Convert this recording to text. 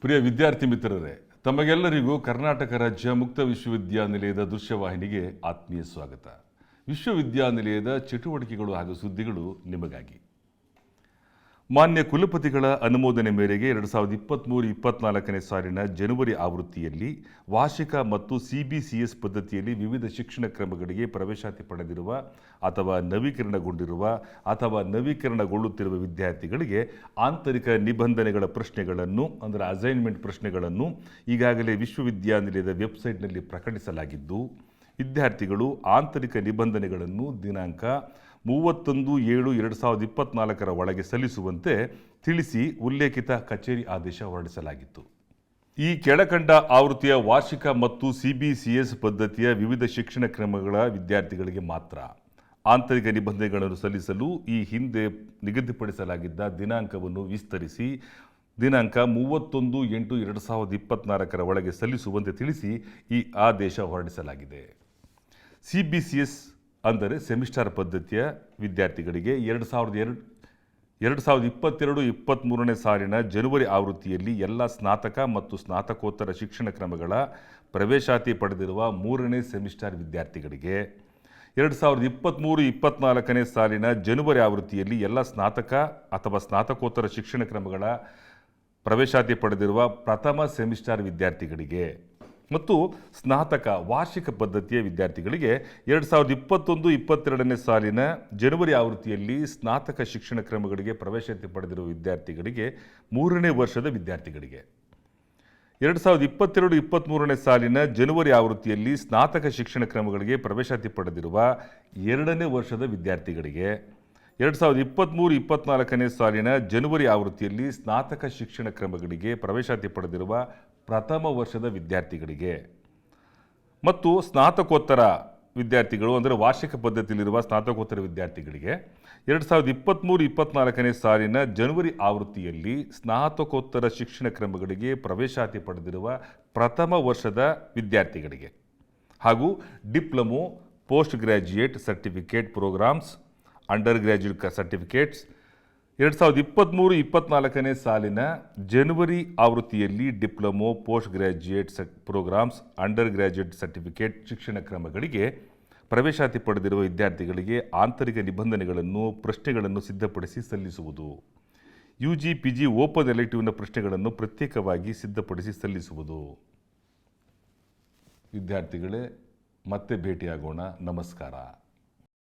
ಪ್ರಿಯ ವಿದ್ಯಾರ್ಥಿ ಮಿತ್ರರೇ, ತಮಗೆಲ್ಲರಿಗೂ ಕರ್ನಾಟಕ ರಾಜ್ಯ ಮುಕ್ತ ವಿಶ್ವವಿದ್ಯಾನಿಲಯದ ದೃಶ್ಯವಾಹಿನಿಗೆ ಆತ್ಮೀಯ ಸ್ವಾಗತ. ವಿಶ್ವವಿದ್ಯಾನಿಲಯದ ಚಟುವಟಿಕೆಗಳು ಹಾಗೂ ಸುದ್ದಿಗಳು ನಿಮಗಾಗಿ. ಮಾನ್ಯ ಕುಲಪತಿಗಳ ಅನುಮೋದನೆ ಮೇರೆಗೆ ಎರಡು ಸಾವಿರದ ಇಪ್ಪತ್ತ್ಮೂರು ಇಪ್ಪತ್ನಾಲ್ಕನೇ ಸಾಲಿನ ಜನವರಿ ಆವೃತ್ತಿಯಲ್ಲಿ ವಾರ್ಷಿಕ ಮತ್ತು ಸಿಬಿಸಿಎಸ್ ಪದ್ಧತಿಯಲ್ಲಿ ವಿವಿಧ ಶಿಕ್ಷಣ ಕ್ರಮಗಳಿಗೆ ಪ್ರವೇಶಾತಿ ಪಡೆದಿರುವ ಅಥವಾ ನವೀಕರಣಗೊಂಡಿರುವ ಅಥವಾ ನವೀಕರಣಗೊಳ್ಳುತ್ತಿರುವ ವಿದ್ಯಾರ್ಥಿಗಳಿಗೆ ಆಂತರಿಕ ನಿಬಂಧನೆಗಳ ಪ್ರಶ್ನೆಗಳನ್ನು, ಅಂದರೆ ಅಸೈನ್ಮೆಂಟ್ ಪ್ರಶ್ನೆಗಳನ್ನು ಈಗಾಗಲೇ ವಿಶ್ವವಿದ್ಯಾನಿಲಯದ ವೆಬ್ಸೈಟ್ನಲ್ಲಿ ಪ್ರಕಟಿಸಲಾಗಿದ್ದು, ವಿದ್ಯಾರ್ಥಿಗಳು ಆಂತರಿಕ ನಿಬಂಧನೆಗಳನ್ನು ದಿನಾಂಕ ಮೂವತ್ತೊಂದು ಏಳು ಎರಡು ಸಾವಿರದ ಇಪ್ಪತ್ನಾಲ್ಕರ ಒಳಗೆ ಸಲ್ಲಿಸುವಂತೆ ತಿಳಿಸಿ ಉಲ್ಲೇಖಿತ ಕಚೇರಿ ಆದೇಶ ಹೊರಡಿಸಲಾಗಿತ್ತು. ಈ ಕೆಳಕಂಡ ಆವೃತ್ತಿಯ ವಾರ್ಷಿಕ ಮತ್ತು ಸಿಬಿಸಿಎಸ್ ಪದ್ಧತಿಯ ವಿವಿಧ ಶಿಕ್ಷಣ ಕ್ರಮಗಳ ವಿದ್ಯಾರ್ಥಿಗಳಿಗೆ ಮಾತ್ರ ಆಂತರಿಕ ನಿಬಂಧನೆಗಳನ್ನು ಸಲ್ಲಿಸಲು ಈ ಹಿಂದೆ ನಿಗದಿಪಡಿಸಲಾಗಿದ್ದ ದಿನಾಂಕವನ್ನು ವಿಸ್ತರಿಸಿ, ದಿನಾಂಕ ಮೂವತ್ತೊಂದು ಎಂಟು ಎರಡು ಸಾವಿರದ ಇಪ್ಪತ್ನಾಲ್ಕರ ಒಳಗೆ ಸಲ್ಲಿಸುವಂತೆ ತಿಳಿಸಿ ಈ ಆದೇಶ ಹೊರಡಿಸಲಾಗಿದೆ. ಸಿ ಬಿ ಸಿ ಎಸ್ ಅಂದರೆ ಸೆಮಿಸ್ಟರ್ ಪದ್ಧತಿಯ ವಿದ್ಯಾರ್ಥಿಗಳಿಗೆ ಎರಡು ಸಾವಿರದ ಎರಡು ಎರಡು ಸಾವಿರದ ಇಪ್ಪತ್ತೆರಡು, ಇಪ್ಪತ್ತ್ಮೂರನೇ ಸಾಲಿನ ಜನವರಿ ಆವೃತ್ತಿಯಲ್ಲಿ ಎಲ್ಲ ಸ್ನಾತಕ ಮತ್ತು ಸ್ನಾತಕೋತ್ತರ ಶಿಕ್ಷಣ ಕ್ರಮಗಳ ಪ್ರವೇಶಾತಿ ಪಡೆದಿರುವ ಮೂರನೇ ಸೆಮಿಸ್ಟರ್ ವಿದ್ಯಾರ್ಥಿಗಳಿಗೆ ಎರಡು ಸಾವಿರದ ಇಪ್ಪತ್ತ್ಮೂರು, ಇಪ್ಪತ್ತ್ನಾಲ್ಕನೇ ಸಾಲಿನ ಜನವರಿ ಆವೃತ್ತಿಯಲ್ಲಿ ಎಲ್ಲ ಸ್ನಾತಕ ಅಥವಾ ಸ್ನಾತಕೋತ್ತರ ಶಿಕ್ಷಣ ಕ್ರಮಗಳ ಪ್ರವೇಶಾತಿ ಪಡೆದಿರುವ ಪ್ರಥಮ ಸೆಮಿಸ್ಟರ್ ವಿದ್ಯಾರ್ಥಿಗಳಿಗೆ ಮತ್ತು ಸ್ನಾತಕ ವಾರ್ಷಿಕ ಪದ್ಧತಿಯ ವಿದ್ಯಾರ್ಥಿಗಳಿಗೆ ಎರಡು ಸಾವಿರದ ಇಪ್ಪತ್ತೊಂದು ಇಪ್ಪತ್ತೆರಡನೇ ಸಾಲಿನ ಜನವರಿ ಆವೃತ್ತಿಯಲ್ಲಿ ಸ್ನಾತಕ ಶಿಕ್ಷಣ ಕ್ರಮಗಳಿಗೆ ಪ್ರವೇಶಾತಿ ಪಡೆದಿರುವ ವಿದ್ಯಾರ್ಥಿಗಳಿಗೆ ಮೂರನೇ ವರ್ಷದ ವಿದ್ಯಾರ್ಥಿಗಳಿಗೆ. ಎರಡು ಸಾವಿರದ ಇಪ್ಪತ್ತೆರಡು ಇಪ್ಪತ್ತ್ಮೂರನೇ ಸಾಲಿನ ಜನವರಿ ಆವೃತ್ತಿಯಲ್ಲಿ ಸ್ನಾತಕ ಶಿಕ್ಷಣ ಕ್ರಮಗಳಿಗೆ ಪ್ರವೇಶಾತಿ ಪಡೆದಿರುವ ಎರಡನೇ ವರ್ಷದ ವಿದ್ಯಾರ್ಥಿಗಳಿಗೆ. ಎರಡು ಸಾವಿರದ ಇಪ್ಪತ್ತ್ಮೂರು ಇಪ್ಪತ್ನಾಲ್ಕನೇ ಸಾಲಿನ ಜನವರಿ ಆವೃತ್ತಿಯಲ್ಲಿ ಸ್ನಾತಕ ಶಿಕ್ಷಣ ಕ್ರಮಗಳಿಗೆ ಪ್ರವೇಶಾತಿ ಪಡೆದಿರುವ ಪ್ರಥಮ ವರ್ಷದ ವಿದ್ಯಾರ್ಥಿಗಳಿಗೆ ಮತ್ತು ಸ್ನಾತಕೋತ್ತರ ವಿದ್ಯಾರ್ಥಿಗಳು ಅಂದರೆ ವಾರ್ಷಿಕ ಪದ್ಧತಿಯಲ್ಲಿರುವ ಸ್ನಾತಕೋತ್ತರ ವಿದ್ಯಾರ್ಥಿಗಳಿಗೆ ಎರಡು ಸಾವಿರದ ಇಪ್ಪತ್ತ್ಮೂರು ಇಪ್ಪತ್ತ್ನಾಲ್ಕನೇ ಸಾಲಿನ ಜನವರಿ ಆವೃತ್ತಿಯಲ್ಲಿ ಸ್ನಾತಕೋತ್ತರ ಶಿಕ್ಷಣ ಕ್ರಮಗಳಿಗೆ ಪ್ರವೇಶಾತಿ ಪಡೆದಿರುವ ಪ್ರಥಮ ವರ್ಷದ ವಿದ್ಯಾರ್ಥಿಗಳಿಗೆ ಹಾಗೂ diploma, postgraduate certificate programmes, undergraduate certificates ಎರಡು ಸಾವಿರದ ಇಪ್ಪತ್ತ್ಮೂರು ಇಪ್ಪತ್ನಾಲ್ಕನೇ ಸಾಲಿನ ಜನವರಿ ಆವೃತ್ತಿಯಲ್ಲಿ diploma postgraduate cert programmes undergraduate certificate ಶಿಕ್ಷಣ ಕ್ರಮಗಳಿಗೆ ಪ್ರವೇಶಾತಿ ಪಡೆದಿರುವ ವಿದ್ಯಾರ್ಥಿಗಳಿಗೆ ಆಂತರಿಕ ನಿಬಂಧನೆಗಳನ್ನು, ಪ್ರಶ್ನೆಗಳನ್ನು ಸಿದ್ಧಪಡಿಸಿ ಸಲ್ಲಿಸುವುದು. U G P G open ಎಲೆಕ್ಟಿವ್ನ ಪ್ರಶ್ನೆಗಳನ್ನು ಪ್ರತ್ಯೇಕವಾಗಿ ಸಿದ್ಧಪಡಿಸಿ ಸಲ್ಲಿಸುವುದು. ವಿದ್ಯಾರ್ಥಿಗಳೇ, ಮತ್ತೆ ಭೇಟಿಯಾಗೋಣ. ನಮಸ್ಕಾರ.